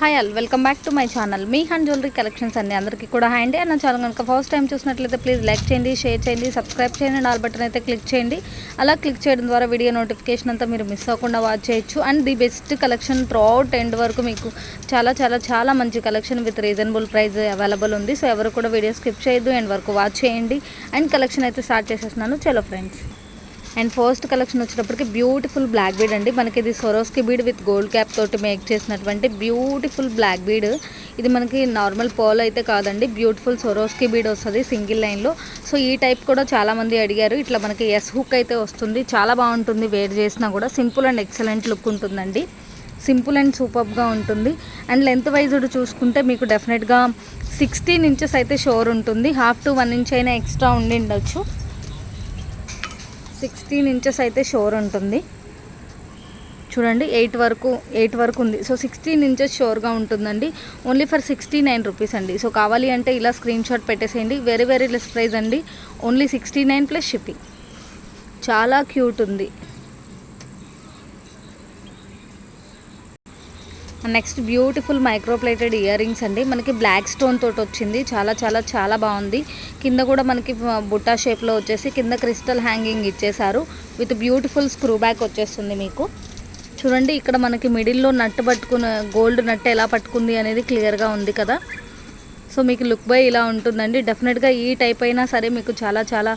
Hi all welcome back to my channel me hand jewellery collections అండి అందరికీ కూడా hi అండి. నా ఛానల్ కనుక ఫస్ట్ టైం చూసినట్లయితే ప్లీజ్ లైక్ చేయండి షేర్ చేయండి సబ్స్క్రైబ్ చేయండి ఆల్ బటన్ అయితే క్లిక్ చేయండి. అలా క్లిక్ చేయడం ద్వారా వీడియో నోటిఫికేషన్ అంతా మీరు మిస్ అవ్వకుండా వాచ్ చేయొచ్చు. And the best collection throughout end వరకు మీకు చాలా చాలా చాలా మంచి collection with reasonable price available ఉంది. సో ఎవరు కూడా వీడియో స్కిప్ చేయొద్దు ఎండ్ వరకు వాచ్ చేయండి. అండ్ కలెక్షన్ అయితే స్టార్ట్ చేసేస్తున్నాను. చలో ఫ్రెండ్స్ అండ్ ఫస్ట్ కలెక్షన్ వచ్చేటప్పటికి బ్యూటిఫుల్ బ్లాక్ బీడ్ అండి. మనకి ఇది Swarovski bead with gold cap తోటి మేక్ చేసినటువంటి బ్యూటిఫుల్ బ్లాక్ బీడ్. ఇది మనకి నార్మల్ పోల్ అయితే కాదండి. బ్యూటిఫుల్ సొరోస్కి బీడ్ వస్తుంది సింగిల్ లైన్లో సో ఈ టైప్ కూడా చాలామంది అడిగారు. ఇట్లా మనకి ఎస్ హుక్ అయితే వస్తుంది. చాలా బాగుంటుంది వేర్ చేసినా కూడా. సింపుల్ అండ్ ఎక్సలెంట్ లుక్ ఉంటుందండి. సింపుల్ అండ్ సూపర్గా ఉంటుంది. అండ్ లెంత్ వైజ్డ్ చూసుకుంటే మీకు డెఫినెట్గా సిక్స్టీన్ ఇంచెస్ అయితే షోర్ ఉంటుంది. హాఫ్ టు వన్ ఇంచ్ అయినా ఎక్స్ట్రా ఉండి ఉండొచ్చు. సిక్స్టీన్ ఇంచెస్ అయితే షోర్ ఉంటుంది. చూడండి ఎయిట్ వరకు ఎయిట్ వరకు ఉంది. సో సిక్స్టీన్ ఇంచెస్ షోర్గా ఉంటుందండి. Only for sixty nine rupees అండి. సో కావాలి అంటే ఇలా స్క్రీన్ షాట్ పెట్టేసేయండి. వెరీ వెరీ లెస్ ప్రైస్ అండి. Only sixty nine plus shipping చాలా క్యూట్ ఉంది. Next beautiful microplated ear rings అండి. మనకి బ్లాక్ స్టోన్ తోటి వచ్చింది. చాలా చాలా చాలా బాగుంది. కింద కూడా మనకి బుట్టా షేప్లో వచ్చేసి కింద క్రిస్టల్ హ్యాంగింగ్ ఇచ్చేసారు విత్ బ్యూటిఫుల్ స్క్రూ బ్యాక్ వచ్చేస్తుంది మీకు. చూడండి ఇక్కడ మనకి మిడిల్లో నట్టు పట్టుకున్న గోల్డ్ నట్టు ఎలా పట్టుకుంది అనేది క్లియర్గా ఉంది కదా. సో మీకు లుక్ బై ఇలా ఉంటుందండి. డెఫినెట్గా ఈ టైప్ అయినా సరే మీకు చాలా చాలా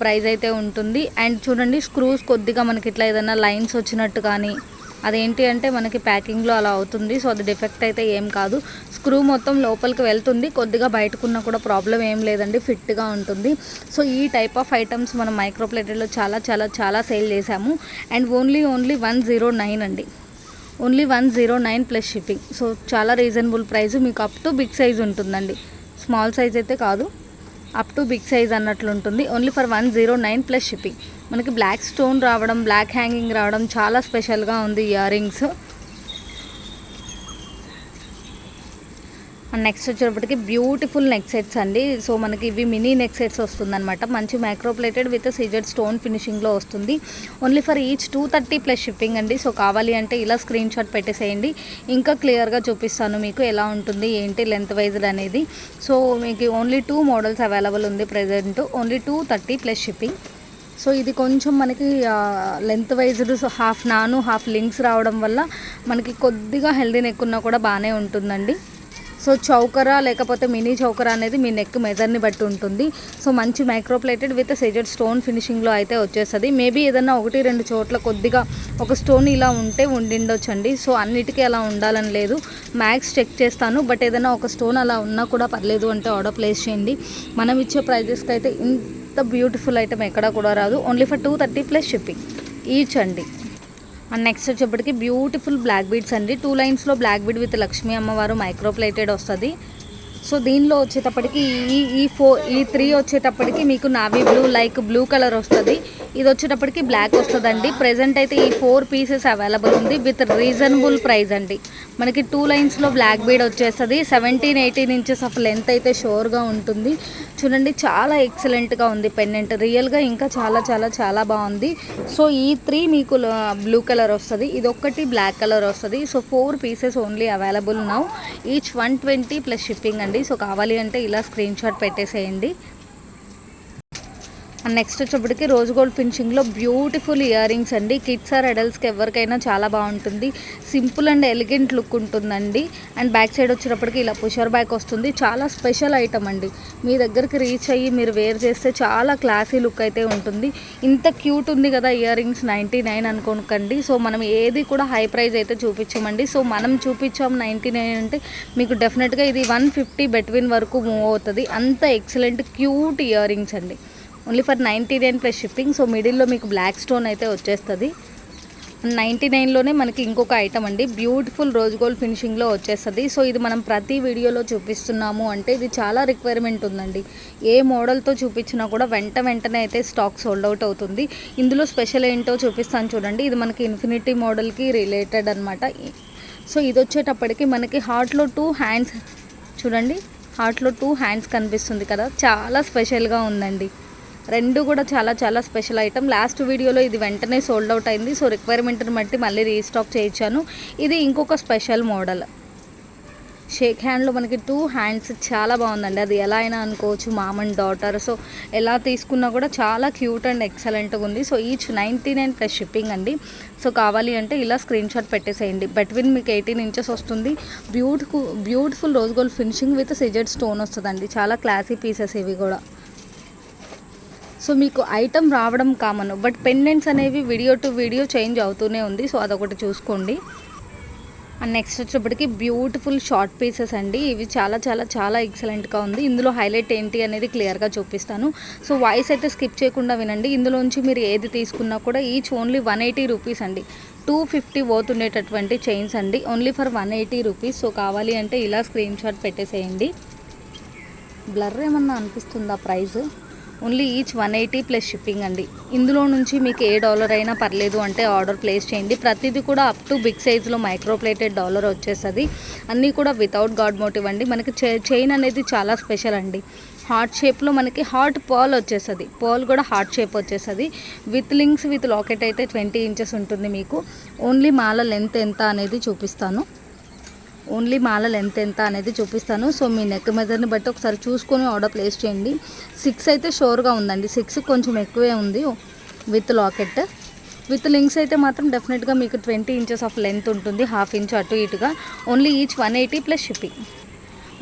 ప్రైస్ అయితే ఉంటుంది. అండ్ చూడండి స్క్రూస్ కొద్దిగా మనకి ఇట్లా ఏదైనా లైన్స్ వచ్చినట్టు కానీ అదేంటి అంటే మనకి ప్యాకింగ్లో అలా అవుతుంది. సో అది డిఫెక్ట్ అయితే ఏం కాదు. స్క్రూ మొత్తం లోపలికి వెళ్తుంది. కొద్దిగా బయటకున్నా కూడా ప్రాబ్లం ఏం లేదండి. ఫిట్గా ఉంటుంది. సో ఈ టైప్ ఆఫ్ ఐటమ్స్ మనం మైక్రోప్లేటెడ్లో చాలా చాలా చాలా సేల్ చేశాము. And only only one zero nine అండి. Only one zero nine plus shipping. So చాలా రీజనబుల్ ప్రైస్. మీకు అప్ టు బిగ్ సైజ్ ఉంటుందండి. స్మాల్ సైజ్ అయితే కాదు. అప్ టు బిగ్ సైజ్ అన్నట్లు ఉంటుంది. Only for one zero nine plus shipping మనకి black stone రావడం బ్లాక్ హ్యాంగింగ్ రావడం చాలా స్పెషల్గా ఉంది ఇయర్ రింగ్స్ నెక్స్ట్ వచ్చేటప్పటికి బ్యూటిఫుల్ నెక్ సెట్స్ అండి. సో మనకి ఇవి మినీ నెక్ సెట్స్ వస్తుందన్నమాట. మంచి మైక్రోప్లేటెడ్ విత్ సీజెడ్ స్టోన్ ఫినిషింగ్లో వస్తుంది. Only for each two thirty plus shipping అండి. సో కావాలి అంటే ఇలా స్క్రీన్ షాట్ పెట్టేసేయండి. ఇంకా క్లియర్గా చూపిస్తాను మీకు ఎలా ఉంటుంది ఏంటి లెంత్ వైజ్డ్ అనేది. సో మీకు ఓన్లీ టూ మోడల్స్ అవైలబుల్ ఉంది present. Only two thirty plus shipping. So ఇది కొంచెం మనకి లెంత్ వైజ్డ్ సో హాఫ్ నాను హాఫ్ లింక్స్ రావడం వల్ల మనకి కొద్దిగా హెల్దీ నెక్ ఉన్నా కూడా బాగానే ఉంటుందండి. సో చౌకరా లేకపోతే మినీ చౌకరా అనేది మీ నెక్ మెజర్ని బట్టి ఉంటుంది. సో మంచి మైక్రోప్లేటెడ్ విత్ సెజెడ్ స్టోన్ ఫినిషింగ్లో అయితే వచ్చేస్తుంది. మేబీ ఏదన్నా ఒకటి రెండు చోట్ల కొద్దిగా ఒక స్టోన్ ఇలా ఉంటే ఉండిండొచ్చండి. సో అన్నిటికీ అలా ఉండాలని లేదు. మ్యాక్స్ చెక్ చేస్తాను. బట్ ఏదైనా ఒక స్టోన్ అలా ఉన్నా కూడా పర్లేదు అంటే ఆర్డర్ ప్లేస్ చేయండి. మనం ఇచ్చే ప్రైజెస్కి అయితే ఇంత బ్యూటిఫుల్ ఐటమ్ ఎక్కడా కూడా రాదు. Only for two thirty plus shipping each అండి. అండ్ నెక్స్ట్ వచ్చేప్పటికి బ్యూటిఫుల్ బ్లాక్ బీడ్స్ అండి. టూ లైన్స్లో బ్లాక్ బీడ్ విత్ లక్ష్మీ అమ్మవారు మైక్రోప్లేటెడ్ వస్తుంది. సో దీనిలో వచ్చేటప్పటికి ఈ ఈ ఫో ఈ త్రీ వచ్చేటప్పటికి మీకు navy blue like blue colour వస్తుంది. ఇది వచ్చేటప్పటికి బ్లాక్ వస్తుందండి. ప్రజెంట్ అయితే ఈ ఫోర్ పీసెస్ అవైలబుల్ ఉంది విత్ రీజనబుల్ ప్రైస్ అండి. మనకి టూ లైన్స్లో బ్లాక్ బీడ్ వచ్చేస్తుంది. Seventeen eighteen inches of length అయితే షోర్గా ఉంటుంది. చూడండి చాలా ఎక్సలెంట్గా ఉంది పెన్నెంట్ రియల్గా ఇంకా చాలా చాలా చాలా బాగుంది. సో ఈ త్రీ మీకు బ్లూ కలర్ వస్తుంది. ఇది ఒక్కటి బ్లాక్ కలర్ వస్తుంది. So four pieces only available now. Each one twenty plus shipping అండి. సో కావాలి అంటే ఇలా స్క్రీన్ షాట్ పెట్టేసేయండి. అండ్ నెక్స్ట్ వచ్చేప్పటికి రోజ్ గోల్డ్ ఫినిషింగ్లో బ్యూటిఫుల్ ఇయర్ రింగ్స్ అండి. కిడ్స్ ఆర్ అడల్ట్స్కి ఎవరికైనా చాలా బాగుంటుంది. సింపుల్ అండ్ ఎలిగెంట్ లుక్ ఉంటుందండి. అండ్ బ్యాక్ సైడ్ వచ్చేటప్పటికి ఇలా పుషర్ బ్యాక్ వస్తుంది. చాలా స్పెషల్ ఐటమ్ అండి. మీ దగ్గరికి రీచ్ అయ్యి మీరు వేర్ చేస్తే చాలా క్లాసీ లుక్ అయితే ఉంటుంది. ఇంత క్యూట్ ఉంది కదా ఇయర్ రింగ్స్ నైంటీ నైన్ అనుకోకండి. సో మనం ఏది కూడా హై ప్రైస్ అయితే చూపించామండి. సో మనం చూపించాం నైంటీ నైన్ అంటే మీకు డెఫినెట్గా ఇది వన్ ఫిఫ్టీ బెట్వీన్ వరకు మూవ్ అవుతుంది. అంత ఎక్సలెంట్ క్యూట్ ఇయర్ రింగ్స్ అండి. Only for ninety nine plus shipping. So మిడిల్లో మీకు బ్లాక్ స్టోన్ అయితే వచ్చేస్తుంది. నైంటీ నైన్లోనే మనకి ఇంకొక ఐటమ్ అండి. బ్యూటిఫుల్ రోజ్ గోల్డ్ ఫినిషింగ్లో వచ్చేస్తుంది. సో ఇది మనం ప్రతి వీడియోలో చూపిస్తున్నాము అంటే ఇది చాలా రిక్వైర్మెంట్ ఉందండి. ఏ మోడల్తో చూపించినా కూడా వెంట వెంటనే అయితే స్టాక్ సోల్డ్ అవుట్ అవుతుంది. ఇందులో స్పెషల్ ఏంటో చూపిస్తాను చూడండి. ఇది మనకి ఇన్ఫినిటీ మోడల్కి రిలేటెడ్ అనమాట సో ఇది వచ్చేటప్పటికి మనకి హార్ట్లో టూ హ్యాండ్స్ చూడండి. హార్ట్లో టూ హ్యాండ్స్ కనిపిస్తుంది కదా. చాలా స్పెషల్గా ఉందండి. రెండు కూడా చాలా చాలా స్పెషల్ ఐటమ్ లాస్ట్ వీడియోలో ఇది వెంటనే సోల్డ్ అవుట్ అయింది. సో రిక్వైర్మెంట్ని బట్టి మళ్ళీ రీస్టాక్ చేయించాను. ఇది ఇంకొక స్పెషల్ మోడల్ షేక్ హ్యాండ్లో మనకి టూ హ్యాండ్స్ చాలా బాగుందండి. అది ఎలా అయినా అనుకోవచ్చు మామ్ అండ్ డాటర్ సో ఎలా తీసుకున్నా కూడా చాలా క్యూట్ అండ్ ఎక్సలెంట్గా ఉంది. So each ninety nine plus shipping అండి. సో కావాలి అంటే ఇలా స్క్రీన్ షాట్ పెట్టేసేయండి. బెట్వీన్ మీకు ఎయిటీన్ ఇంచెస్ వస్తుంది. Beautiful beautiful rose gold finishing with CZ stone వస్తుందండి. చాలా క్లాసీ పీసెస్ ఇవి కూడా. సో మీకు ఐటమ్ రావడం కామన్ బట్ పెండెంట్స్ అనేవి వీడియో టు వీడియో చేంజ్ అవుతూనే ఉంది సో అదొకటి చూసుకోండి. అండ్ నెక్స్ట్ వచ్చేప్పటికి బ్యూటిఫుల్ షార్ట్ పీసెస్ అండి. ఇవి చాలా చాలా చాలా ఎక్సలెంట్గా ఉంది. ఇందులో హైలైట్ ఏంటి అనేది క్లియర్గా చూపిస్తాను. సో వాయిస్ అయితే స్కిప్ చేయకుండా వినండి. ఇందులోంచి మీరు ఏది తీసుకున్నా కూడా each only one eighty rupees అండి. టూ ఫిఫ్టీ పోతుండేటటువంటి చైన్స్ అండి. Only for one eighty rupees so కావాలి అంటే ఇలా స్క్రీన్ షాట్ పెట్టేసేయండి. బ్లర్ ఏమన్నా అనిపిస్తుందా price only each one eighty plus shipping అండి. ఇందులో నుంచి మీకు ఏ డాలర్ అయినా పర్లేదు అంటే ఆర్డర్ ప్లేస్ చేయండి. ప్రతిదీ కూడా అప్ టు బిగ్ సైజ్లో మైక్రోప్లేటెడ్ డాలర్ వచ్చేస్తుంది. అన్నీ కూడా వితౌట్ గాడ్ మోటివ్ అండి. మనకి చైన్ అనేది చాలా స్పెషల్ అండి. హార్ట్ షేప్లో మనకి హార్ట్ పర్ల్ వచ్చేస్తుంది. పర్ల్ కూడా హార్ట్ షేప్ వచ్చేస్తుంది. విత్ లింక్స్ విత్ లాకెట్ అయితే ట్వంటీ ఇంచెస్ ఉంటుంది మీకు. ఓన్లీ మాల లెంత్ ఎంత అనేది చూపిస్తాను. ఓన్లీ మాల లెంత్ ఎంత అనేది చూపిస్తాను. సో మీ నెక్ మెజర్ని బట్టి ఒకసారి చూసుకొని ఆర్డర్ ప్లేస్ చేయండి. సిక్స్ అయితే షోర్గా ఉందండి. సిక్స్ కొంచెం ఎక్కువే ఉంది విత్ లాకెట్ విత్ లింక్స్ అయితే మాత్రం డెఫినెట్గా మీకు ట్వంటీ ఇంచెస్ ఆఫ్ లెంత్ ఉంటుంది. హాఫ్ ఇంచ్ అటు ఇటుగా. Only each one eighty plus shipping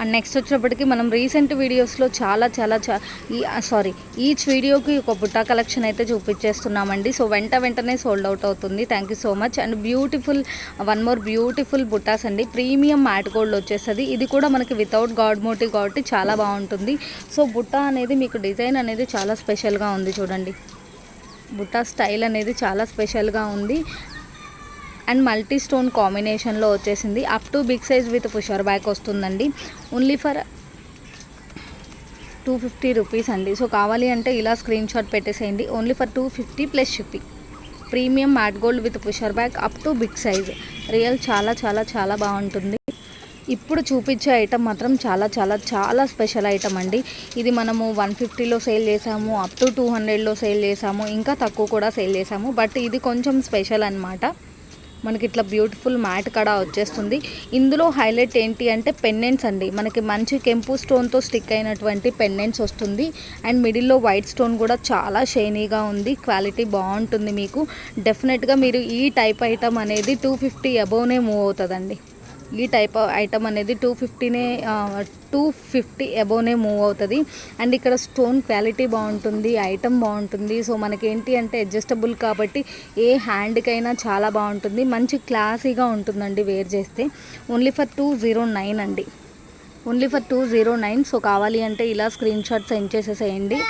and next వచ్చేప్పటికి మనం రీసెంట్ వీడియోస్లో చాలా చాలా చా ఈ సారీ ఈచ్ వీడియోకి ఒక బుట్టా కలెక్షన్ అయితే చూపించేస్తున్నామండి. సో వెంట వెంటనే సోల్డ్ అవుట్ అవుతుంది. Thank you so much and beautiful one more beautiful బుట్టాస్ అండి. ప్రీమియం మ్యాట్ గోల్డ్ వచ్చేస్తుంది. ఇది కూడా మనకి వితౌట్ గాడ్ మోటివ్ కాబట్టి చాలా బాగుంటుంది. సో బుట్ట అనేది మీకు డిజైన్ అనేది చాలా స్పెషల్గా ఉంది చూడండి. బుట్టా స్టైల్ అనేది చాలా స్పెషల్గా ఉంది. అండ్ మల్టీ స్టోన్ కాంబినేషన్లో వచ్చేసింది. Up to big size with pusher back వస్తుందండి. Only for two fifty rupees అండి. సో కావాలి అంటే ఇలా స్క్రీన్ షాట్ పెట్టేసేయండి. Only for two fifty plus shipping premium matte gold with pusher back up to big size real చాలా చాలా చాలా బాగుంటుంది. ఇప్పుడు చూపించే ఐటమ్ మాత్రం చాలా చాలా చాలా స్పెషల్ ఐటమ్ అండి. ఇది మనము వన్ ఫిఫ్టీలో సేల్ చేసాము అప్ టు టూ హండ్రెడ్లో సేల్ చేసాము ఇంకా తక్కువ కూడా సేల్ చేసాము. బట్ ఇది కొంచెం స్పెషల్ అనమాట మనకి ఇట్లా బ్యూటిఫుల్ మ్యాట్ కడా వచ్చేస్తుంది. ఇందులో హైలైట్ ఏంటి అంటే పెన్నెన్స్ అండి. మనకి మంచి కెంపు స్టోన్తో స్టిక్ అయినటువంటి పెన్నెన్స్ వస్తుంది. అండ్ మిడిల్లో వైట్ స్టోన్ కూడా చాలా షైనీగా ఉంది. క్వాలిటీ బాగుంటుంది మీకు. డెఫినెట్గా మీరు ఈ టైప్ ఐటమ్ అనేది టూ ఫిఫ్టీ అబోవ్నే మూవ్ అవుతుందండి. ఈ టైప్ ఐటమ్ అనేది టూ ఫిఫ్టీనే టూ ఫిఫ్టీ అబోవ్నే మూవ్ అవుతుంది. అండ్ ఇక్కడ స్టోన్ క్వాలిటీ బాగుంటుంది ఐటమ్ బాగుంటుంది. సో మనకి ఏంటి అంటే అడ్జస్టబుల్ కాబట్టి ఏ హ్యాండ్కైనా చాలా బాగుంటుంది. మంచి క్లాసీగా ఉంటుందండి వేర్ చేస్తే. Only for two zero nine అండి. Only for two zero nine so కావాలి అంటే ఇలా స్క్రీన్ షాట్ సెండ్ చేసేసేయండి.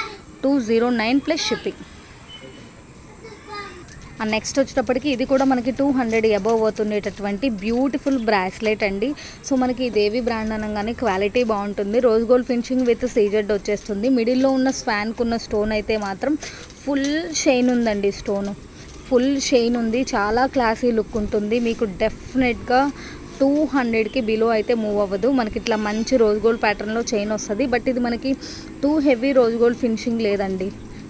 Two zero nine plus shipping and next వచ్చేటప్పటికి ఇది కూడా మనకి టూ హండ్రెడ్ అబవ్ అవుతుండేటటువంటి బ్యూటిఫుల్ బ్రాస్లెట్ అండి. సో మనకి దేవి బ్రాండ్ అనగానే క్వాలిటీ బాగుంటుంది. Rose gold finishing with CZ వచ్చేస్తుంది. మిడిల్లో ఉన్న స్వాన్కు ఉన్న స్టోన్ అయితే మాత్రం ఫుల్ షైన్ ఉందండి స్టోను ఫుల్ షైన్ ఉంది. చాలా క్లాసీ లుక్ ఉంటుంది. మీకు డెఫినెట్గా టూ హండ్రెడ్కి బిలో అయితే మూవ్ అవ్వదు. మనకి ఇట్లా మంచి రోజ్ గోల్డ్ ప్యాటర్న్లో చైన్ వస్తుంది. బట్ ఇది మనకి too heavy rose gold finishing లేదండి.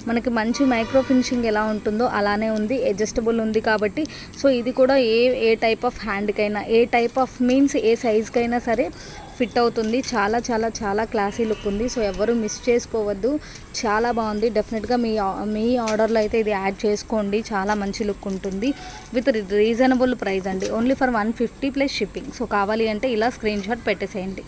మనకి మంచి మైక్రో ఫినిషింగ్ ఎలా ఉంటుందో అలానే ఉంది అడ్జస్టబుల్ ఉంది కాబట్టి. సో ఇది కూడా ఏ ఏ type of హ్యాండ్కైనా a type of means a సైజ్కైనా సరే ఫిట్ అవుతుంది. చాలా చాలా చాలా క్లాసీ లుక్ ఉంది. సో ఎవరు మిస్ చేసుకోవద్దు. చాలా బాగుంది. డెఫినెట్గా మీ మీ ఆర్డర్లో అయితే ఇది యాడ్ చేసుకోండి. చాలా మంచి లుక్ ఉంటుంది. విత్ రీజనబుల్ ప్రైస్ అండి. Only for one fifty plus shipping so కావాలి అంటే ఇలా స్క్రీన్ షాట్ పెట్టేసేయండి.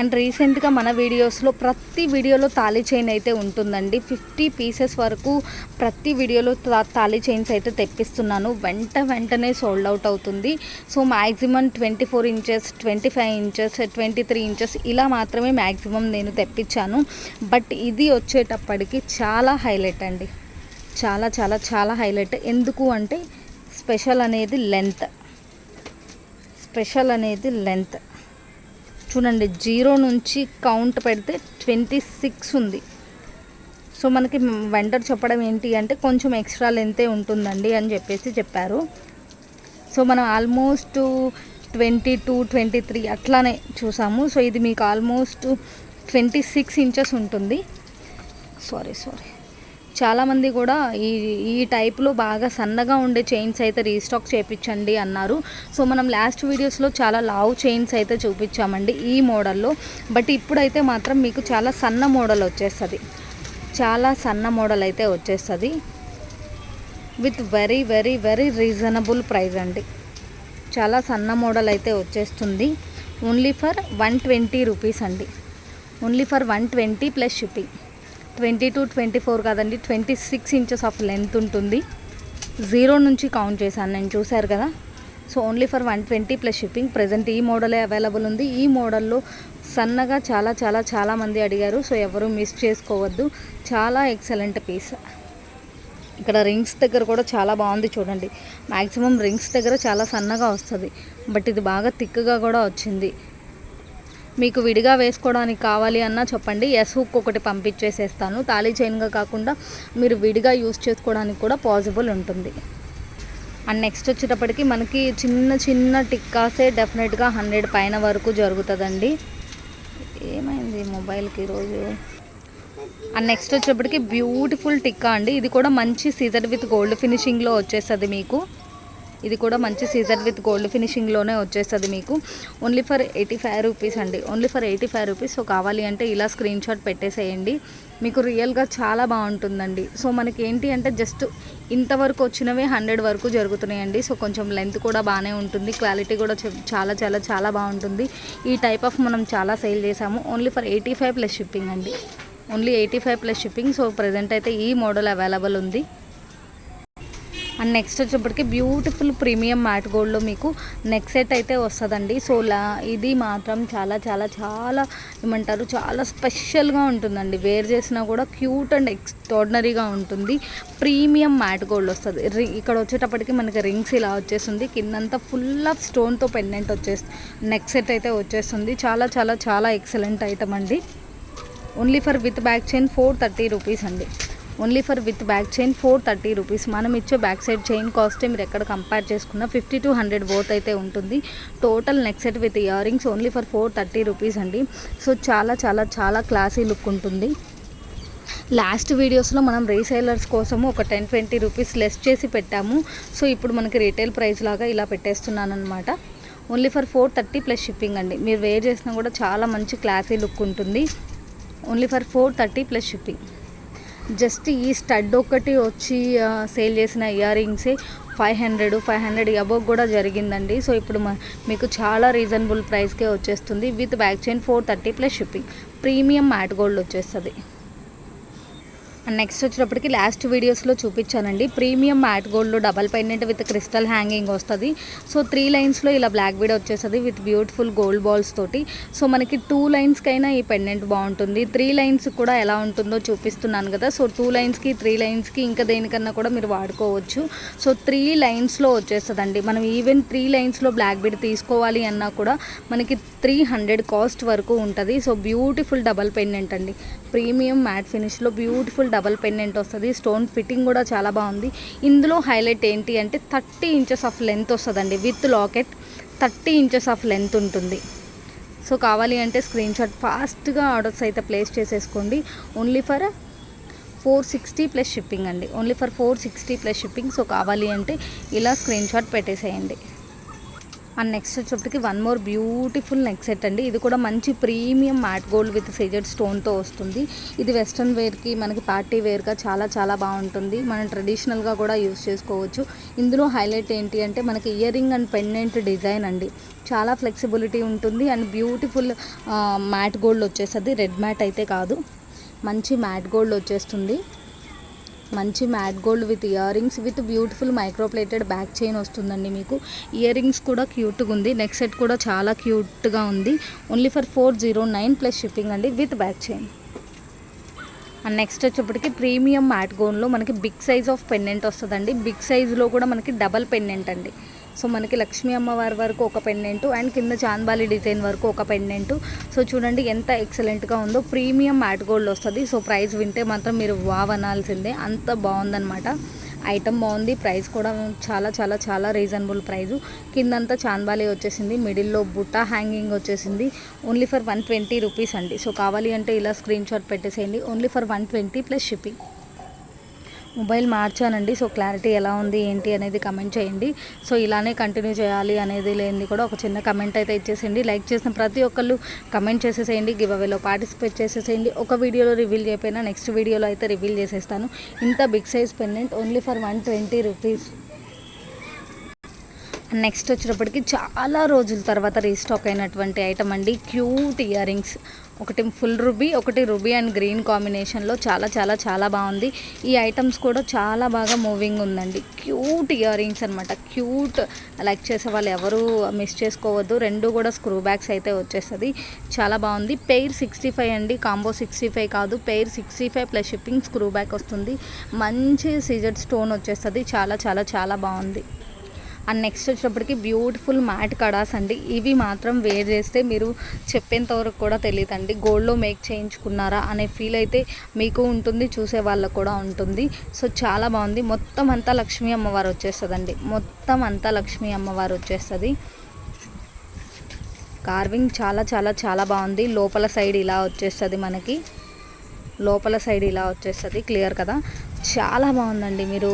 అండ్ రీసెంట్గా మన వీడియోస్లో ప్రతి వీడియోలో తాళీ చైన్ అయితే ఉంటుందండి. ఫిఫ్టీ పీసెస్ వరకు ప్రతి వీడియోలో తాళీ చైన్స్ అయితే తెప్పిస్తున్నాను. వెంట వెంటనే సోల్డ్ అవుట్ అవుతుంది. So maximum twenty four inches twenty five inches twenty three inches ఇలా మాత్రమే మ్యాక్సిమం నేను తెప్పించాను. బట్ ఇది వచ్చేటప్పటికి చాలా హైలైట్ అండి. చాలా చాలా చాలా హైలైట్. ఎందుకు అంటే స్పెషల్ అనేది లెంత్. స్పెషల్ అనేది లెంత్. చూడండి జీరో నుంచి కౌంట్ పెడితే ట్వంటీ సిక్స్ ఉంది. సో మనకి వెంటర్ చెప్పడం ఏంటి అంటే కొంచెం ఎక్స్ట్రా లెంతే ఉంటుందండి అని చెప్పేసి చెప్పారు. సో మనం almost twenty two twenty three అట్లానే చూసాము. సో ఇది మీకు ఆల్మోస్ట్ ట్వంటీ సిక్స్ ఇంచెస్ ఉంటుంది. Sorry sorry. చాలామంది కూడా ఈ ఈ టైప్లో బాగా సన్నగా ఉండే చైన్స్ అయితే రీస్టాక్ చేయించండి అన్నారు. సో మనం లాస్ట్ వీడియోస్లో చాలా లావ్ చైన్స్ అయితే చూపించామండి ఈ మోడల్లో. బట్ ఇప్పుడైతే మాత్రం మీకు చాలా సన్న మోడల్ వచ్చేస్తుంది. చాలా సన్న మోడల్ అయితే వచ్చేస్తుంది. With very very very reasonable price అండి. చాలా సన్న మోడల్ అయితే వచ్చేస్తుంది. Only for one twenty rupees అండి. Only for one twenty plus shipping. Twenty to twenty four కాదండి twenty six inches of length ఉంటుంది. జీరో నుంచి కౌంట్ చేశాను నేను చూశారు కదా? So only for one twenty plus shipping. Present ఈ మోడలే అవైలబుల్ ఉంది. ఈ మోడల్లో సన్నగా చాలా చాలా చాలా మంది అడిగారు సో ఎవరు మిస్ చేసుకోవద్దు. చాలా ఎక్సలెంట్ పీస్. ఇక్కడ రింగ్స్ దగ్గర కూడా చాలా బాగుంది చూడండి. మ్యాక్సిమం రింగ్స్ దగ్గర చాలా సన్నగా వస్తుంది. బట్ ఇది బాగా థిక్గా కూడా వచ్చింది. మీకు విడిగా వేసుకోవడానికి కావాలి అన్నా చెప్పండి. ఎస్ హుక్ ఒకటి పంపించేసేస్తాను. తాళీ చైన్గా కాకుండా మీరు విడిగా యూస్ చేసుకోవడానికి కూడా పాసిబుల్ ఉంటుంది. అండ్ నెక్స్ట్ వచ్చేటప్పటికి మనకి చిన్న చిన్న టిక్కాసే డెఫినెట్గా హండ్రెడ్ పైన వరకు జరుగుతుందండి. ఏమైంది మొబైల్కి ఈరోజు? అండ్ నెక్స్ట్ వచ్చేటప్పటికి బ్యూటిఫుల్ టిక్కా అండి. ఇది కూడా మంచి సీజర్ విత్ గోల్డ్ ఫినిషింగ్లో వచ్చేస్తుంది మీకు. ఇది కూడా మంచి సీజర్ విత్ గోల్డ్ ఫినిషింగ్లోనే వచ్చేస్తుంది మీకు. Only for eighty five rupees అండి. Only for eighty five rupees so కావాలి అంటే ఇలా స్క్రీన్ షాట్ పెట్టేసేయండి. మీకు రియల్గా చాలా బాగుంటుందండి. సో మనకి ఏంటి అంటే జస్ట్ ఇంతవరకు వచ్చినవే హండ్రెడ్ వరకు జరుగుతున్నాయండి. సో కొంచెం లెంత్ కూడా బాగానే ఉంటుంది. క్వాలిటీ కూడా చాలా చాలా చాలా బాగుంటుంది. ఈ టైప్ ఆఫ్ మనం చాలా సేల్ చేసాము only for eighty five plus shipping అండి. Only eighty five plus shipping so present అయితే ఈ మోడల్ అవైలబుల్ ఉంది. అండ్ నెక్స్ట్ వచ్చేప్పటికి బ్యూటిఫుల్ ప్రీమియం మ్యాట్ గోల్డ్లో మీకు నెక్ సెట్ అయితే వస్తుందండి. సో లా ఇది మాత్రం చాలా చాలా చాలా ఏమంటారు చాలా స్పెషల్గా ఉంటుందండి. వేర్ చేసినా కూడా క్యూట్ అండ్ ఎక్స్ట్రాడినరీగా ఉంటుంది. ప్రీమియం మ్యాట్ గోల్డ్ వస్తుంది. రి- ఇక్కడ వచ్చేటప్పటికి మనకి రింగ్స్ ఇలా వచ్చేస్తుంది. కిందంతా ఫుల్ ఆఫ్ స్టోన్తో పెండెంట్ వచ్చేస్తుంది నెక్ సెట్ అయితే వచ్చేస్తుంది. చాలా చాలా చాలా ఎక్సలెంట్ ఐటమ్ అండి. Only for with back chain four thirty rupees అండి. Only for with back chain four thirty rupees. మనం ఇచ్చే బ్యాక్ సైడ్ చైన్ కాస్ట్ మీరు ఎక్కడ కంపేర్ చేసుకున్నా ఫిఫ్టీ టు హండ్రెడ్ బోత్ అయితే ఉంటుంది. Total neck set with ear rings only for four thirty rupees అండి. So చాలా చాలా చాలా క్లాసీ లుక్ ఉంటుంది. లాస్ట్ వీడియోస్లో మనం రీసైలర్స్ కోసము ఒక టెన్ ట్వంటీ రూపీస్ లెస్ చేసి పెట్టాము. సో ఇప్పుడు మనకి రీటైల్ ప్రైస్ లాగా ఇలా పెట్టేస్తున్నాను అనమాట only for four thirty plus shipping అండి. మీరు వేర్ చేసినా కూడా చాలా మంచి క్లాసీ లుక్ ఉంటుంది. Only for four thirty plus shipping just ఈ స్టడ్ ఒకటి వచ్చి సేల్ చేసిన ear రింగ్సే five hundred five hundred above కూడా జరిగిందండి. సో ఇప్పుడు మ- మీకు చాలా రీజనబుల్ ప్రైస్కే వచ్చేస్తుంది. With back chain four thirty plus shipping. Premium matte gold వచ్చేస్తుంది. నెక్స్ట్ వచ్చేటప్పటికి లాస్ట్ వీడియోస్లో చూపించానండి. ప్రీమియం మ్యాట్ గోల్డ్లో double pendant with crystal hanging వస్తుంది. సో త్రీ లైన్స్లో ఇలా బ్లాక్ బీడ్ వచ్చేస్తుంది విత్ బ్యూటిఫుల్ గోల్డ్ బాల్స్ తోటి. సో మనకి టూ లైన్స్కైనా ఈ పెండెంట్ బాగుంటుంది. త్రీ లైన్స్ కూడా ఎలా ఉంటుందో చూపిస్తున్నాను కదా. సో టూ లైన్స్కి త్రీ లైన్స్కి ఇంకా దేనికన్నా కూడా మీరు వాడుకోవచ్చు. సో త్రీ లైన్స్లో వచ్చేస్తుందండి. మనం ఈవెన్ త్రీ లైన్స్లో బ్లాక్ బీడ్ తీసుకోవాలి అన్నా కూడా మనకి త్రీ హండ్రెడ్ కాస్ట్ వరకు ఉంటుంది. సో బ్యూటిఫుల్ డబల్ పెండెంట్ అండి. ప్రీమియం మ్యాట్ ఫినిష్లో బ్యూటిఫుల్ డబల్ పెండెంట్ వస్తుంది? స్టోన్ ఫిట్టింగ్ కూడా చాలా బాగుంది. ఇందులో హైలైట్ ఏంటి అంటే థర్టీ ఇంచెస్ ఆఫ్ లెంత్ వస్తుందండి with locket thirty inches of length ఉంటుంది. సో కావాలి అంటే స్క్రీన్ షాట్ ఫాస్ట్గా ఆర్డర్స్ అయితే ప్లేస్ చేసేసుకోండి. Only for four sixty plus shipping అండి. Only for four sixty plus shipping. So కావాలి అంటే ఇలా స్క్రీన్ షాట్ పెట్టేసేయండి. అండ్ నెక్స్ట్ వచ్చేప్పటికి one more beautiful neck set అండి. ఇది కూడా మంచి premium matte gold with CZ స్టోన్తో వస్తుంది. ఇది వెస్ట్రన్ వేర్కి మనకి పార్టీ వేర్గా చాలా చాలా బాగుంటుంది. మనం ట్రెడిషనల్గా కూడా యూస్ చేసుకోవచ్చు. ఇందులో హైలైట్ ఏంటి అంటే మనకి ear ring and pendant design అండి. చాలా ఫ్లెక్సిబిలిటీ ఉంటుంది అండ్ బ్యూటిఫుల్ మ్యాట్ గోల్డ్ వచ్చేస్తుంది. రెడ్ మ్యాట్ అయితే కాదు. మంచి మ్యాట్ గోల్డ్ వచ్చేస్తుంది. మంచి matte gold with ear rings with beautiful micro plated back chain వస్తుందండి మీకు. ఇయర్ రింగ్స్ కూడా క్యూట్గా ఉంది. నెక్ సెట్ కూడా చాలా క్యూట్గా ఉంది. Only for four zero nine plus shipping అండి with back chain. And next వచ్చేప్పటికి ప్రీమియం మ్యాట్ గోన్లో మనకి బిగ్ సైజ్ ఆఫ్ పెండెంట్ వస్తుందండి. బిగ్ సైజులో కూడా మనకి డబల్ పెండెంట్ అండి. సో మనకి లక్ష్మీ అమ్మవారి వరకు ఒక పెండెంట్ అండ్ కింద చాంద్బాలి డిజైన్ వరకు ఒక పెండెంట్ సో చూడండి ఎంత ఎక్సలెంట్గా ఉందో. ప్రీమియం మ్యాట్ గోల్డ్ వస్తుంది. సో ప్రైస్ వింటే మాత్రం మీరు వావ్ అనాల్సిందే. అంత బాగుందనమాట ఐటమ్ బాగుంది. ప్రైస్ కూడా చాలా చాలా చాలా రీజనబుల్ ప్రైస్. కిందంతా చాంద్బాలి వచ్చేసింది. మిడిల్లో బుట్ట హ్యాంగింగ్ వచ్చేసింది. Only for one twenty rupees అండి. సో కావాలి అంటే ఇలా స్క్రీన్ షాట్ పెట్టేసేయండి. Only for one twenty plus shipping mobile మార్చానండి. So clarity ఎలా ఉంది ఏంటి అనేది కమెంట్ చేయండి. సో ఇలానే కంటిన్యూ చేయాలి అనేది లేనిది కూడా ఒక చిన్న కమెంట్ అయితే ఇచ్చేసేయండి. లైక్ చేసిన ప్రతి ఒక్కళ్ళు కమెంట్ చేసేసేయండి. గివ్ అవేలో పార్టిసిపేట్ చేసేసేయండి. ఒక వీడియోలో రివీల్ చేయకపోయినా నెక్స్ట్ వీడియోలో అయితే రివీల్ చేసేస్తాను. ఇంత big size pendant only for one twenty rupees. Next వచ్చేటప్పటికి చాలా రోజుల తర్వాత రీస్టాక్ అయినటువంటి ఐటమ్ అండి. Cute ear rings. ఒకటి ఫుల్ రుబీ ఒకటి రుబీ అండ్ గ్రీన్ కాంబినేషన్లో చాలా చాలా చాలా బాగుంది. ఈ ఐటమ్స్ కూడా చాలా బాగా మూవింగ్ ఉందండి. క్యూట్ ఇయర్ రింగ్స్ అనమాట క్యూట్ లైక్ చేసే వాళ్ళు ఎవరు మిస్ చేసుకోవద్దు. రెండు కూడా స్క్రూ బ్యాగ్స్ అయితే వచ్చేస్తుంది. చాలా బాగుంది. పెయిర్ సిక్స్టీ ఫైవ్ అండి. కాంబో సిక్స్టీ ఫైవ్ కాదు. Pair sixty five plus shipping screw back వస్తుంది. మంచి సీజెడ్ స్టోన్ వచ్చేస్తుంది. చాలా చాలా చాలా బాగుంది. అండ్ నెక్స్ట్ వచ్చేటప్పటికి బ్యూటిఫుల్ మ్యాట్ కడాస్ అండి. ఇవి మాత్రం వేర్ చేస్తే మీరు చెప్పేంత వరకు కూడా తెలియదండి. గోల్డ్లో మేక్ చేయించుకున్నారా అనే ఫీల్ అయితే మీకు ఉంటుంది చూసే వాళ్ళకు కూడా ఉంటుంది. సో చాలా బాగుంది. మొత్తం అంతా లక్ష్మీ అమ్మవారు వచ్చేస్తుందండి. మొత్తం అంతా లక్ష్మీ అమ్మవారు వచ్చేస్తుంది. కార్వింగ్ చాలా చాలా చాలా బాగుంది. లోపల సైడ్ ఇలా వచ్చేస్తుంది మనకి. లోపల సైడ్ ఇలా వచ్చేస్తుంది. క్లియర్ కదా? చాలా బాగుందండి. మీరు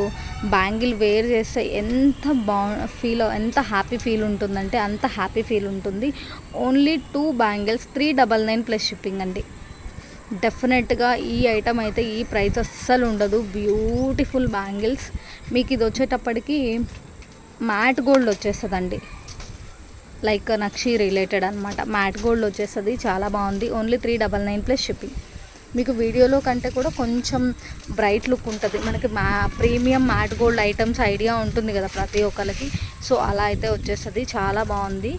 బ్యాంగిల్ వేర్ చేస్తే ఎంత బాగు ఫీల్ ఎంత హ్యాపీ ఫీల్ ఉంటుందంటే అంత హ్యాపీ ఫీల్ ఉంటుంది. Only two bangles three double nine plus shipping అండి. డెఫినెట్గా ఈ ఐటమ్ అయితే ఈ ప్రైస్ అస్సలు ఉండదు. బ్యూటిఫుల్ బ్యాంగిల్స్ మీకు ఇది వచ్చేటప్పటికి మ్యాట్ గోల్డ్ వచ్చేస్తుందండి. లైక్ నక్షి రిలేటెడ్ అనమాట మ్యాట్ గోల్డ్ వచ్చేస్తుంది. చాలా బాగుంది. Only three double nine plus shipping మీకు వీడియోలో కంటే కూడా కొంచెం బ్రైట్ లుక్ ఉంటుంది. మనకి మా premium matte gold items idea ఉంటుంది కదా ప్రతి ఒక్కరికి సో అలా అయితే వచ్చేస్తుంది. చాలా బాగుంది.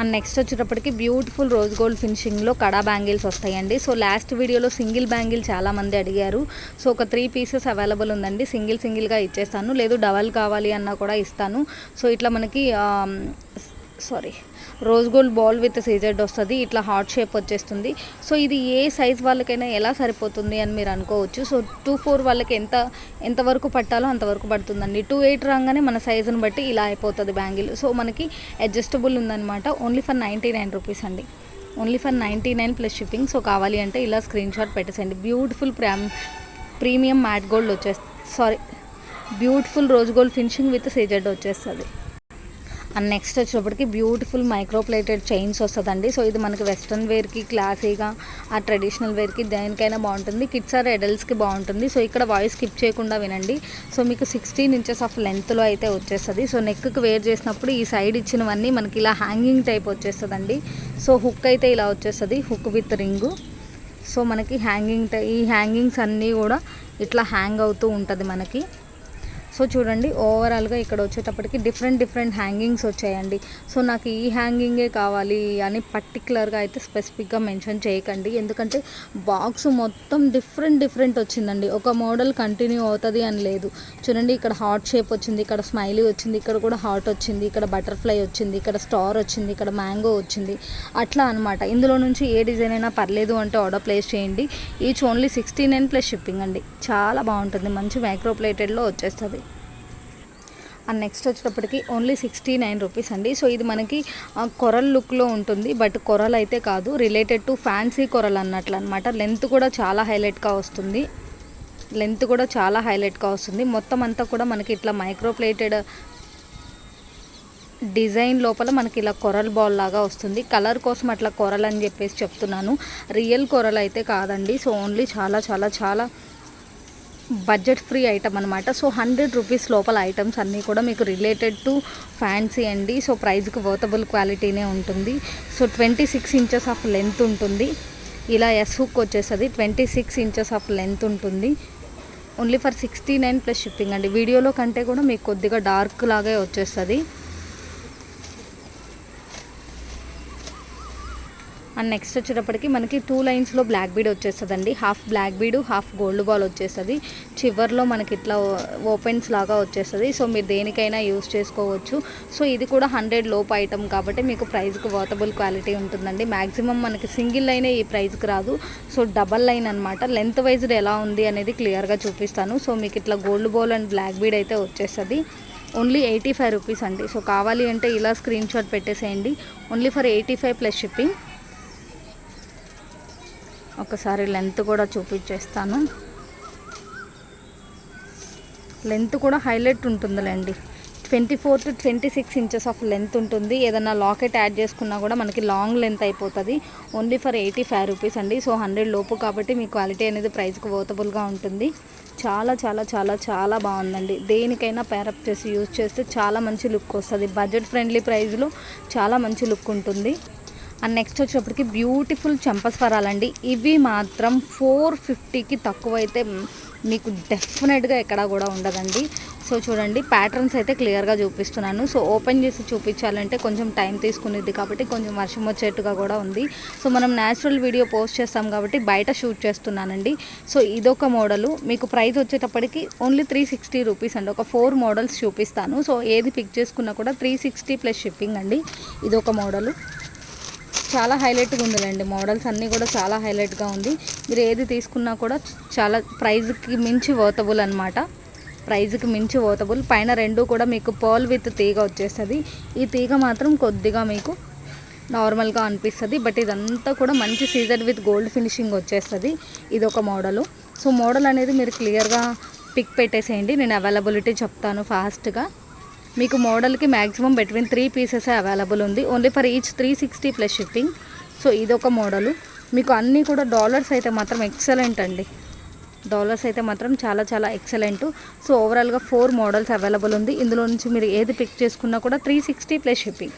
అండ్ నెక్స్ట్ వచ్చేటప్పటికి బ్యూటిఫుల్ రోజ్ గోల్డ్ ఫినిషింగ్లో కడా బ్యాంగిల్స్ వస్తాయండి. సో లాస్ట్ వీడియోలో సింగిల్ బ్యాంగిల్ చాలామంది అడిగారు. సో ఒక త్రీ పీసెస్ అవైలబుల్ ఉందండి. సింగిల్ సింగిల్గా ఇచ్చేస్తాను. లేదు డబల్ కావాలి అన్నా కూడా ఇస్తాను. సో ఇట్లా మనకి sorry rose gold ball with CZ వస్తుంది. ఇట్లా హార్ట్ షేప్ వచ్చేస్తుంది. సో ఇది ఏ సైజ్ వాళ్ళకైనా ఎలా సరిపోతుంది అని మీరు అనుకోవచ్చు. సో టూ ఫోర్ వాళ్ళకి ఎంత ఎంతవరకు పట్టాలో అంతవరకు పడుతుందండి. టూ ఎయిట్ రాగానే మన సైజుని బట్టి ఇలా అయిపోతుంది బ్యాంగిల్ సో మనకి అడ్జస్టబుల్ ఉందనమాట only for ninety nine rupees అండి. Only for ninety nine plus shipping so కావాలి అంటే ఇలా స్క్రీన్ షాట్ పెట్టేసండి బ్యూటిఫుల్ ప్రామ్ ప్రీమియం మ్యాట్ గోల్డ్ వచ్చేస్తుంది sorry beautiful rose gold finishing with CZ వచ్చేస్తుంది. అండ్ నెక్స్ట్ వచ్చేటప్పటికి బ్యూటిఫుల్ మైక్రో ప్లేటెడ్ చైన్స్ వస్తుందండి. సో ఇది మనకి వెస్ట్రన్ వేర్కి క్లాసీగా ఆ ట్రెడిషనల్ వేర్కి దేనికైనా బాగుంటుంది. కిడ్స్ ఆర్ అడల్ట్స్కి బాగుంటుంది. సో ఇక్కడ వాయిస్ స్కిప్ చేయకుండా వినండి. సో మీకు సిక్స్టీన్ ఇంచెస్ ఆఫ్ లెంత్లో అయితే వచ్చేస్తుంది. సో నెక్కి వేర్ చేసినప్పుడు ఈ సైడ్ ఇచ్చినవన్నీ మనకి ఇలా హ్యాంగింగ్ టైప్ వచ్చేస్తుందండి. సో హుక్ అయితే ఇలా వచ్చేస్తుంది. హుక్ విత్ రింగు సో మనకి హ్యాంగింగ్ ఈ హ్యాంగింగ్స్ అన్నీ కూడా ఇట్లా హ్యాంగ్ అవుతూ ఉంటుంది మనకి. సో చూడండి ఓవరాల్గా ఇక్కడ వచ్చేటప్పటికి డిఫరెంట్ డిఫరెంట్ హ్యాంగింగ్స్ వచ్చాయండి. సో నాకు ఈ హ్యాంగింగే కావాలి అని పర్టికులర్గా అయితే స్పెసిఫిక్గా మెన్షన్ చేయకండి. ఎందుకంటే బాక్స్ మొత్తం డిఫరెంట్ డిఫరెంట్ వచ్చిందండి. ఒక మోడల్ కంటిన్యూ అవుతుంది అని లేదు. చూడండి ఇక్కడ హార్ట్ షేప్ వచ్చింది ఇక్కడ స్మైలీ వచ్చింది ఇక్కడ కూడా హార్ట్ వచ్చింది ఇక్కడ బటర్ఫ్లై వచ్చింది ఇక్కడ స్టార్ వచ్చింది ఇక్కడ మ్యాంగో వచ్చింది. అట్లా అనమాట ఇందులో నుంచి ఏ డిజైన్ అయినా పర్లేదు అంటే ఆర్డర్ ప్లేస్ చేయండి. Each only sixty nine plus shipping అండి. చాలా బాగుంటుంది. మంచి మైక్రో ప్లేటెడ్లో వచ్చేస్తుంది. అండ్ నెక్స్ట్ వచ్చేటప్పటికి ఓన్లీ సిక్స్టీ నైన్ రూపీస్ అండి. సో ఇది మనకి కొరల్ లుక్లో ఉంటుంది. బట్ కొరల్ అయితే కాదు రిలేటెడ్ టు ఫ్యాన్సీ కొరల్ అన్నట్లు అనమాట లెంత్ కూడా చాలా హైలైట్గా వస్తుంది. లెంత్ కూడా చాలా హైలైట్గా వస్తుంది. మొత్తం అంతా కూడా మనకి ఇట్లా మైక్రో ప్లేటెడ్ డిజైన్ లోపల మనకి ఇలా కొరల్ బాల్ లాగా వస్తుంది. కలర్ కోసం అట్లా కొరల్ అని చెప్పేసి చెప్తున్నాను. రియల్ కొరల్ అయితే కాదండి. సో ఓన్లీ చాలా చాలా చాలా బడ్జెట్ ఫ్రీ ఐటమ్ అనమాట సో హండ్రెడ్ రూపీస్ లోపల ఐటమ్స్ అన్నీ కూడా మీకు రిలేటెడ్ టు ఫ్యాన్సీ అండి సో ప్రైస్కి వర్తబుల్ క్వాలిటీనే ఉంటుంది. So twenty six inches of length ఉంటుంది. ఇలా ఎస్ హుక్ వచ్చేస్తుంది. Twenty six inches of length ఉంటుంది. Only for sixty nine plus shipping అండి. వీడియోలో కంటే కూడా మీకు కొద్దిగా డార్క్ లాగే వచ్చేస్తుంది. అండ్ నెక్స్ట్ వచ్చేటప్పటికి మనకి టూ లైన్స్లో బ్లాక్ బీడ్ వచ్చేస్తుందండి. Half black bead half gold ball వచ్చేస్తుంది. చివర్లో మనకి ఇట్లా ఓపెన్స్ లాగా వచ్చేస్తుంది. సో మీరు దేనికైనా యూస్ చేసుకోవచ్చు. సో ఇది కూడా హండ్రెడ్ లోప్ ఐటమ్ కాబట్టి మీకు ప్రైస్కి వర్తబుల్ క్వాలిటీ ఉంటుందండి. మ్యాక్సిమం మనకి సింగిల్ లైనే ఈ ప్రైస్కి రాదు. సో డబల్ లైన్ అనమాట లెంత్ వైజ్డ్ ఎలా ఉంది అనేది క్లియర్గా చూపిస్తాను. సో మీకు ఇట్లా gold ball and black bead అయితే వచ్చేస్తుంది. ఓన్లీ ఎయిటీ ఫైవ్ రూపీస్ అండి. సో కావాలి అంటే ఇలా స్క్రీన్ షాట్ పెట్టేసేయండి. Only for eighty five plus shipping. ఒకసారి లెంత్ కూడా చూపించేస్తాను. లెంత్ కూడా highlight ఉంటుందిలేండి. Twenty four to twenty six inches of length ఉంటుంది. ఏదైనా లాకెట్ యాడ్ చేసుకున్నా కూడా మనకి లాంగ్ లెంత్ అయిపోతుంది. Only for eighty five rupees అండి. సో హండ్రెడ్ లోపు కాబట్టి మీ క్వాలిటీ అనేది ప్రైస్కి వర్తబుల్గా ఉంటుంది. చాలా చాలా చాలా చాలా బాగుందండి. దేనికైనా పేరప్ చేసి యూజ్ చేస్తే చాలా మంచి లుక్ వస్తుంది. బడ్జెట్ ఫ్రెండ్లీ ప్రైస్లో చాలా మంచి లుక్ ఉంటుంది. అండ్ నెక్స్ట్ వచ్చేప్పటికి బ్యూటిఫుల్ చెంపస్వరాలండి. ఇవి మాత్రం ఫోర్ ఫిఫ్టీకి తక్కువ అయితే మీకు డెఫినెట్గా ఎక్కడా కూడా ఉండదండి. సో చూడండి ప్యాటర్న్స్ అయితే క్లియర్గా చూపిస్తున్నాను. సో ఓపెన్ చేసి చూపించాలంటే కొంచెం టైం తీసుకునేది కాబట్టి కొంచెం వర్షం వచ్చేట్టుగా కూడా ఉంది. సో మనం న్యాచురల్ వీడియో పోస్ట్ చేస్తాం కాబట్టి బయట షూట్ చేస్తున్నానండి. సో ఇదొక మోడలు. మీకు ప్రైస్ వచ్చేటప్పటికి ఓన్లీ త్రీ సిక్స్టీ రూపీస్ అండి. ఒక ఫోర్ మోడల్స్ చూపిస్తాను. సో ఏది పిక్ చేసుకున్నా కూడా త్రీ సిక్స్టీ ప్లస్ షిప్పింగ్ అండి. ఇదొక మోడలు. చాలా హైలైట్గా ఉందిలేండి. మోడల్స్ అన్నీ కూడా చాలా హైలైట్గా ఉంది. మీరు ఏది తీసుకున్నా కూడా చాలా ప్రైజ్కి మించి వర్తబుల్ అనమాట ప్రైజ్కి మించి వర్తబుల్. పైన రెండు కూడా మీకు పర్ల్ విత్ తీగ వచ్చేస్తుంది. ఈ తీగ మాత్రం కొద్దిగా మీకు నార్మల్గా అనిపిస్తుంది. బట్ ఇదంతా కూడా మంచి సీజర్ విత్ గోల్డ్ ఫినిషింగ్ వచ్చేస్తుంది. ఇది ఒక మోడలు. సో మోడల్ అనేది మీరు క్లియర్గా పిక్ పెట్టేసేయండి. నేను అవైలబిలిటీ చెప్తాను ఫాస్ట్గా. మీకు మోడల్కి maximum between three pieces available ఉంది. Only for each three sixty plus shipping so ఇదొక మోడలు. మీకు అన్నీ కూడా డాలర్స్ అయితే మాత్రం ఎక్సలెంట్ అండి. డాలర్స్ అయితే మాత్రం చాలా చాలా ఎక్సలెంట్ సో ఓవరాల్గా ఫోర్ మోడల్స్ అవైలబుల్ ఉంది. ఇందులో నుంచి మీరు ఏది పిక్ చేసుకున్నా కూడా three sixty plus shipping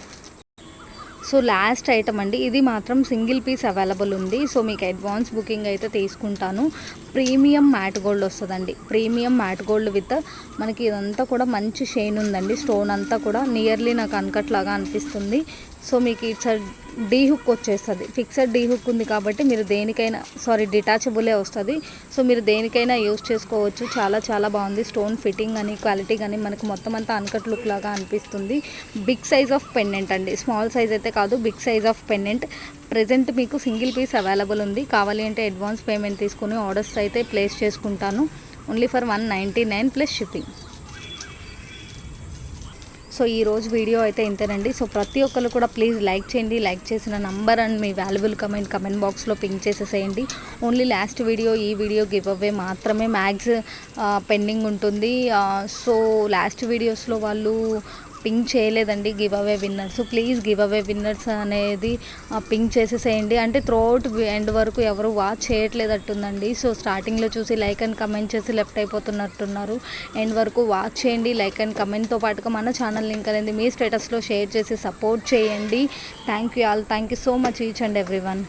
so last item అండి. ఇది మాత్రం సింగిల్ పీస్ అవైలబుల్ ఉంది. సో మీకు అడ్వాన్స్ బుకింగ్ అయితే తీసుకుంటాను. ప్రీమియం మ్యాట్ గోల్డ్ వస్తుందండి. ప్రీమియం మ్యాట్ గోల్డ్ విత్ మనకి ఇదంతా కూడా మంచి షైన్ ఉందండి. స్టోన్ అంతా కూడా నియర్లీ నాకు అనకట్లాగా అనిపిస్తుంది. సో మీకు ఇట్స్ డీ హుక్ వచ్చేస్తుంది. ఫిక్సెడ్ డీ హుక్ ఉంది కాబట్టి మీరు దేనికైనా సారీ డిటాచబులే వస్తుంది. సో మీరు దేనికైనా యూస్ చేసుకోవచ్చు. చాలా చాలా బాగుంది. స్టోన్ ఫిట్టింగ్ అని క్వాలిటీ కానీ మనకు మొత్తం అంతా అన్కట్ లుక్ లాగా అనిపిస్తుంది. బిగ్ సైజ్ ఆఫ్ పెండెంట్ అండి. స్మాల్ సైజ్ అయితే కాదు big size of pendant present మీకు సింగిల్ పీస్ అవైలబుల్ ఉంది. కావాలి అంటే అడ్వాన్స్ పేమెంట్ తీసుకుని ఆర్డర్స్ అయితే ప్లేస్ చేసుకుంటాను. Only for one ninety nine plus shipping so ఈ రోజు వీడియో అయితే ఇంతేనండి. సో ప్రతి ఒక్కరు కూడా ప్లీజ్ లైక్ చేయండి. లైక్ చేసిన నంబర్ అండ్ మీ వాల్యుబుల్ కమెంట్ కమెంట్ బాక్స్లో పింక్ చేసేసేయండి. ఓన్లీ లాస్ట్ వీడియో ఈ వీడియో గివ్ అవే మాత్రమే మ్యాక్స్ పెండింగ్ ఉంటుంది. సో లాస్ట్ వీడియోస్లో వాళ్ళు పింక్ చేయలేదండి giveaway winners please giveaway winners అనేది పింక్ చేసేసేయండి. అంటే త్రోట్ ఎండ్ వరకు ఎవరు వాచ్ చేయట్లేదట్టుందండి. సో స్టార్టింగ్లో చూసి లైక్ అండ్ కమెంట్ చేసి లెఫ్ట్ అయిపోతున్నట్టున్నారు. ఎండ్ వరకు వాచ్ చేయండి లైక్ అండ్ కమెంట్తో పాటుగా మన ఛానల్ లింక్ అనేది మీ స్టేటస్లో షేర్ చేసి సపోర్ట్ చేయండి. Thank you all. Thank you so much each and everyone